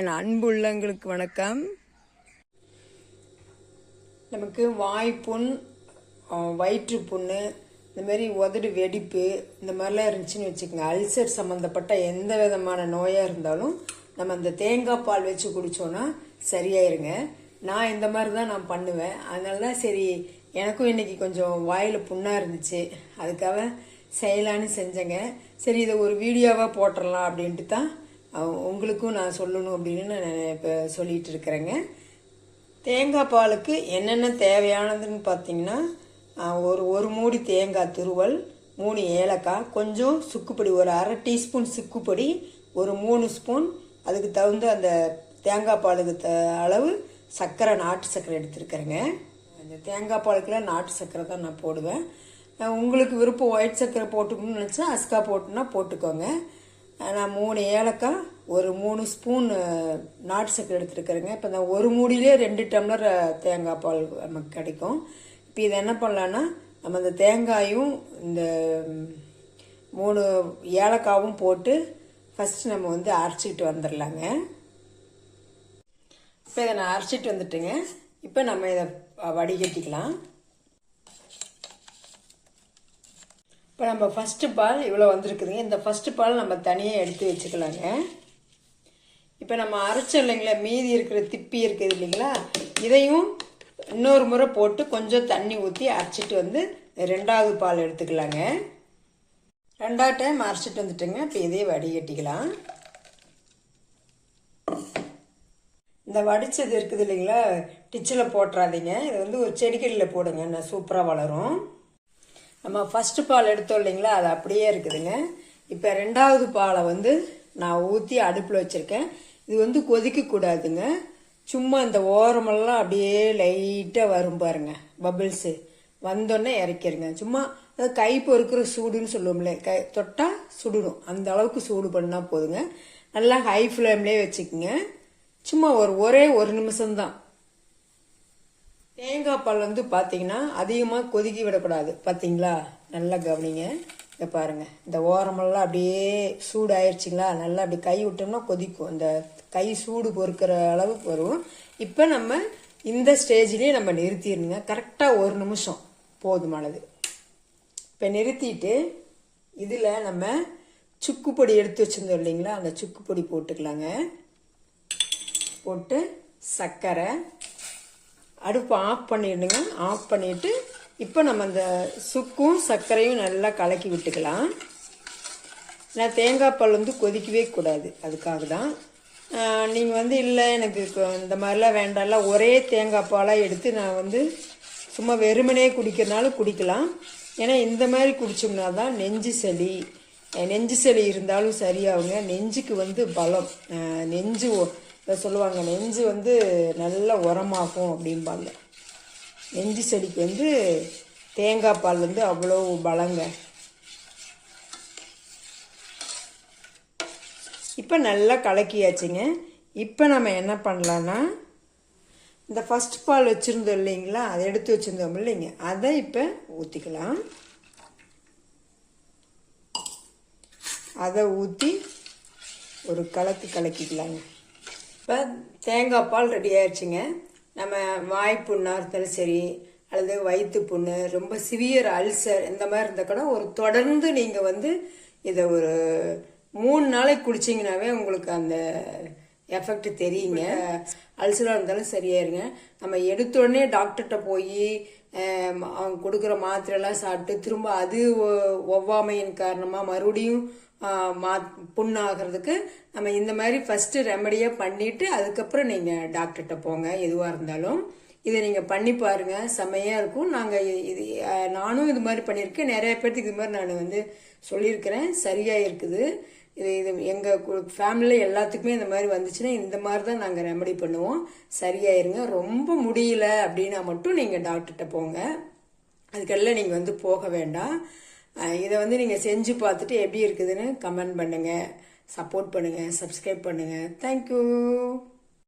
என் அன்பு உள்ளங்களுக்கு வணக்கம். நமக்கு வாய்ப்புண் வயிற்று புண்ணு இந்த மாதிரி உதடு வெடிப்பு இந்த மாதிரிலாம் இருந்துச்சுன்னு வச்சுக்கோங்க. அல்சர் சம்மந்தப்பட்ட எந்த விதமான நோயாக இருந்தாலும் நம்ம அந்த தேங்காய் பால் வச்சு குடித்தோன்னா சரியாயிருங்க. நான் இந்த மாதிரி தான் நான் பண்ணுவேன். அதனால தான் சரி எனக்கும் இன்றைக்கி கொஞ்சம் வாயில் புண்ணாக இருந்துச்சு. அதுக்காக செய்யலான்னு செஞ்சேங்க. சரி இதை ஒரு வீடியோவாக போட்டுடலாம் அப்படின்ட்டு தான் உங்களுக்கும் நான் சொல்லணும் அப்படின்னு நான் இப்போ சொல்லிகிட்டு இருக்கிறேங்க. தேங்காய் பாலுக்கு என்னென்ன தேவையானதுன்னு பார்த்தீங்கன்னா ஒரு ஒரு மூடி தேங்காய் துருவல் மூணு ஏலக்காய் கொஞ்சம் சுக்குப்பொடி ஒரு அரை டீஸ்பூன் சுக்குப்பொடி ஒரு மூணு ஸ்பூன் அதுக்கு தகுந்த அந்த தேங்காய் பாலுக்கு த அளவு சர்க்கரை நாட்டு சர்க்கரை எடுத்துருக்குறேங்க. அந்த தேங்காய் பாலுக்குலாம் நாட்டு சர்க்கரை தான் நான் போடுவேன். உங்களுக்கு விருப்பம் ஒயிட் சர்க்கரை போட்டுக்கணும்னு நினச்சா அஸ்கா போட்டுன்னா போட்டுக்கோங்க. நான் மூணு ஏலக்காய் ஒரு மூணு ஸ்பூன் நாட்டு சக்கரை எடுத்துருக்குறேங்க. இப்போ இந்த ஒரு மூடியிலே ரெண்டு டம்ளர் தேங்காய் பால் நமக்கு கிடைக்கும். இப்போ இதை என்ன பண்ணலான்னா நம்ம இந்த தேங்காயும் இந்த மூணு ஏலக்காவும் போட்டு ஃபஸ்ட்டு நம்ம வந்து அரைச்சிக்கிட்டு வந்துடலாங்க இப்போ இதை நான் அரைச்சிட்டு வந்துட்டேங்க. இப்போ நம்ம இதை வடிகட்டிக்கலாம். இப்போ நம்ம ஃபஸ்ட்டு பால் இவ்வளோ வந்திருக்குதுங்க. இந்த ஃபஸ்ட்டு பால் நம்ம தனியாக எடுத்து வச்சுக்கலாங்க. இப்போ நம்ம அரைச்சோம் இல்லைங்களா? மீதி இருக்கிற திப்பி இருக்குது இல்லைங்களா? இதையும் இன்னொரு முறை போட்டு கொஞ்சம் தண்ணி ஊற்றி அரைச்சிட்டு வந்து ரெண்டாவது பால் எடுத்துக்கலாங்க. ரெண்டாவது டைம் அரைச்சிட்டு வந்துட்டுங்க. இப்போ இதே வடிகட்டிக்கலாம். இந்த வடிச்சது இருக்குது இல்லைங்களா? டிச்சில் போட்டுறாதீங்க. இது வந்து ஒரு செடிகளில் போடுங்க. நான் சூப்பராக வளரும். நம்ம ஃபஸ்ட்டு பால் எடுத்தோம் இல்லைங்களா? அது அப்படியே இருக்குதுங்க. இப்போ ரெண்டாவது பாலை வந்து நான் ஊற்றி அடுப்பில் வச்சுருக்கேன். இது வந்து கொதிக்கக்கூடாதுங்க சும்மா இந்த ஓரமெல்லாம் அப்படியே லைட்டாக வரும் பாருங்க பபிள்ஸு வந்தோடனே இறக்கிடுங்க சும்மா அது கை பொறுக்கிற சூடுன்னு சொல்லுவோம்ல கை தொட்டால் சுடணும். அந்த அளவுக்கு சூடு பண்ணால் போதுங்க. நல்லா ஹை ஃப்ளேம்லேயே வச்சுக்கோங்க. சும்மா ஒரு ஒரே ஒரு நிமிஷம்தான். தேங்காய் பால் வந்து பார்த்தீங்கன்னா அதிகமாக கொதிக்க விடக்கூடாது. பார்த்தீங்களா நல்லா கவனிங்க. இதை பாருங்க. இந்த ஓரமெல்லாம் அப்படியே சூடு ஆயிடுச்சிங்களா நல்லா அப்படி கை விட்டோம்னா கொதிக்கும். இந்த கை சூடு பொறுக்கிற அளவுக்கு வரும். இப்போ நம்ம இந்த ஸ்டேஜ்லேயே நம்ம நிறுத்திடணுங்க. கரெக்டாக ஒரு நிமிஷம். போதுமானது. இப்போ நிறுத்திட்டு இதில் நம்ம சுக்கு பொடி எடுத்து வச்சுருந்தோம் இல்லைங்களா? அந்த சுக்கு பொடி போட்டுக்கலாங்க. போட்டு சர்க்கரை அடுப்பு ஆஃப் பண்ணிடுங்க. ஆஃப் பண்ணிவிட்டு இப்போ நம்ம அந்த சுக்கும் சர்க்கரையும் நல்லா கலக்கி விட்டுக்கலாம். நான் தேங்காய் பால் வந்து கொதிக்கவே கூடாது. அதுக்காக தான். நீங்கள் வந்து இல்லை எனக்கு இந்த மாதிரிலாம் வேண்டாம்ல ஒரே தேங்காய் பாலாக எடுத்து நான் வந்து சும்மா வெறுமனே குடிக்கிறனால குடிக்கலாம். ஏன்னா இந்த மாதிரி குடிச்சோம்னா தான் நெஞ்சு சளி. நெஞ்சு சளி இருந்தாலும் சரியாகுங்க. நெஞ்சுக்கு வந்து பலம். நெஞ்சு ஒ- சொல்லுவாங்க நெஞ்சு வந்து நல்லா உரமாகும் அப்படிம்பாங்க. நெஞ்சு செடிக்கு வந்து தேங்காய் பால் வந்து அவ்வளோ பலங்க. இப்போ நல்லா கலக்கியாச்சுங்க. இப்போ நம்ம என்ன பண்ணலான்னா இந்த ஃபஸ்ட் பால் வச்சுருந்தோம் இல்லைங்களா அதை எடுத்து வச்சுருந்தோம் இல்லைங்க. அதை இப்போ ஊற்றிக்கலாம் அதை ஊற்றி ஒரு கலக்கு கலக்கிக்கலாங்க. இப்போ தேங்காய் பால் ரெடி ஆயிடுச்சுங்க. நம்ம வாய் புண்ணாக இருந்தாலும் சரி அல்லது வயிற்று புண்ணு ரொம்ப சிவியர் அல்சர் இந்த மாதிரி இருந்தால் கூட ஒரு தொடர்ந்து நீங்கள் வந்து இதை ஒரு மூணு நாளைக்கு குடிச்சிங்கனாவே உங்களுக்கு அந்த எஃபெக்ட் தெரியுங்க. அல்சராக இருந்தாலும் சரியாயிருங்க. நம்ம எடுத்த உடனே டாக்டர்கிட்ட போய் அவங்க கொடுக்குற மாத்திரைலாம் சாப்பிட்டு திரும்ப அது ஒ- ஒவ்வாமையின் காரணமாக மறுபடியும் மா புண்ணாகிறதுக்கு நம்ம இந்த மாதிரி ஃபஸ்ட்டு ரெமடியாக பண்ணிவிட்டு அதுக்கப்புறம் நீங்கள் டாக்டர்கிட்ட போங்க எதுவாக இருந்தாலும். இதை நீங்கள் பண்ணி பாருங்கள் செம்மையாக இருக்கும். நாங்கள் இது நானும் இது மாதிரி பண்ணியிருக்கேன். நிறைய பேர்த்துக்கு இது மாதிரி நான் வந்து சொல்லியிருக்கிறேன். சரியாக இருக்குது. இது இது எங்கள் ஃபேமிலியில் எல்லாத்துக்குமே இந்த மாதிரி வந்துச்சுன்னா இந்த மாதிரி தான் நாங்கள் ரெமடி பண்ணுவோம். சரியாயிருங்க. ரொம்ப முடியல அப்படின்னா மட்டும் நீங்கள் டாக்டர்கிட்ட போங்க. அதுக்கெல்லாம் நீங்கள் வந்து போக வேண்டாம். இதை வந்து நீங்கள் செஞ்சு பார்த்துட்டு எப்படி இருக்குதுன்னு கமெண்ட் பண்ணுங்கள் சப்போர்ட் பண்ணுங்கள் சப்ஸ்கிரைப் பண்ணுங்கள் தேங்க்யூ